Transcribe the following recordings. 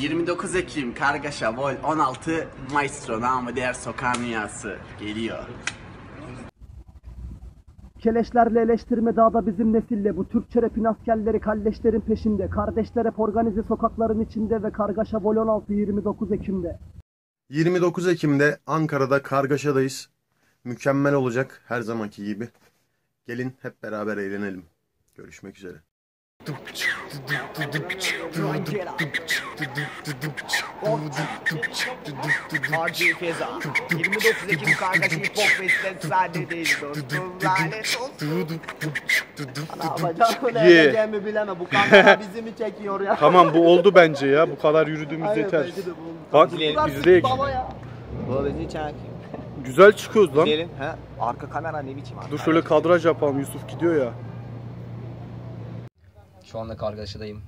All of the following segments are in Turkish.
29 Ekim Kargaşa Vol 16 Maestro namı diğer sokağın rüyası geliyor. Keleşlerle eleştirme dağda bizim nesille bu Türkçe rapin askerleri kalleşlerin peşinde Kardeşler hep organize sokakların içinde ve kargaşa vol 16 29 Ekim'de 29 Ekim'de Ankara'da Kargaşa'dayız. Mükemmel olacak her zamanki gibi. Gelin hep beraber eğlenelim. Görüşmek üzere. Harcı Feza 29 Ekim kardeşim hip hop festival sade değil dostum lanet olsun Yapacak mı ne Ye. edeceğimi bileme bu kamera bizi mi çekiyor ya Tamam bu oldu bence ya. Bu kadar yürüdüğümüz Aynen, yeter. bence de bu. Bak izleyek. baba ya Bu bizi çek Güzel çıkıyoruz lan. Gidelim arka kamera ne biçim Dur şöyle kadraj yapalım. Yusuf gidiyor ya. Şu anda kargaşadayım.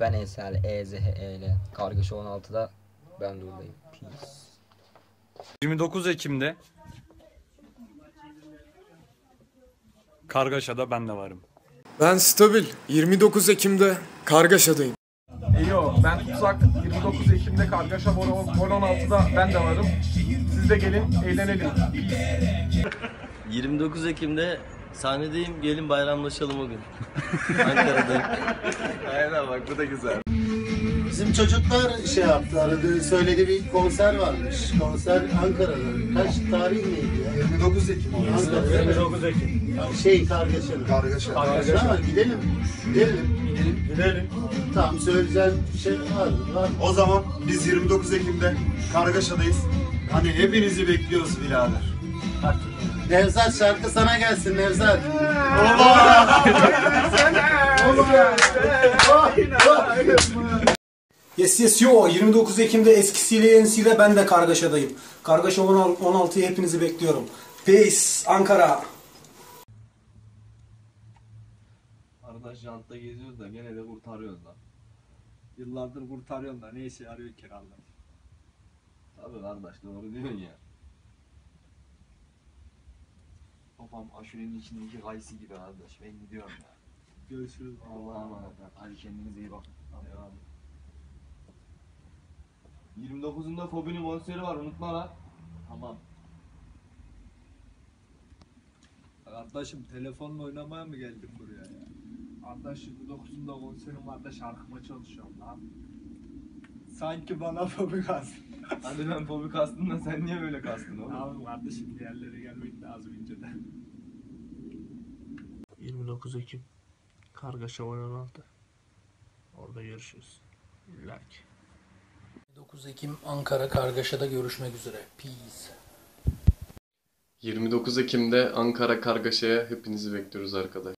Ben Esel, EZHE'yle. Kargaşa 16'da ben de oradayım. Peace. 29 Ekim'de Kargaşa'da ben de varım. Ben Stabil. 29 Ekim'de Kargaşa'dayım. Eyo ben Tutsak 29 Ekim'de Kargaşa Vol 16'da ben de varım. Siz de gelin eğlenelim. 29 Ekim'de sahnedeyim. Gelin bayramlaşalım o gün. Ankara'dayım. Aynen bak bu da güzel. Bizim çocuklar şey yaptı, aradı, söyledi bir konser varmış. Konser Ankara'da. Kaç tarih neydi ya? 29 Ekim. Ankara. 29 Ekim. Şey Kargaşa'nın. Kargaşa. Kargaşa. Ama gidelim. Gidelim. Gidelim. Gidelim. Tamam söyleyeceğim bir şey var. var. O zaman biz 29 Ekim'de Kargaşa'dayız. Hani hepinizi bekliyoruz birader. Nevzat şarkı sana gelsin Nevzat. Yes yes yo 29 Ekim'de eskisiyle yenisiyle ben de kargaşadayım. Kargaşa 16'yı hepinizi bekliyorum. Peace Ankara. Arada jantta geziyoruz da gene de kurtarıyoruz lan. Yıllardır kurtarıyorsun da ne işe yarıyor ki Allah. Tabii kardeş doğru diyorsun ya. Babam aşurenin içindeki kayısı gibi kardeş. Ben gidiyorum ya. Görüşürüz. Allah'a emanet. Hadi kendinize iyi bakın. Eyvallah. 29'unda Fobi'nin konseri var unutma lan. Tamam. Kardeşim telefonla oynamaya mı geldik buraya ya? Kardeş 29'unda konserim var da şarkıma çalışıyorum lan. Sanki bana fobi kastın. Hadi ben Fobi kastım da sen niye böyle kastın oğlum? Abi kardeşim diğerleri gelmek lazım inceden. 29 Ekim. Kargaşa 16. Orada görüşürüz. İlla ki. 9 Ekim Ankara Kargaşa'da görüşmek üzere. Peace. 29 Ekim'de Ankara Kargaşa'ya hepinizi bekliyoruz arkadaş.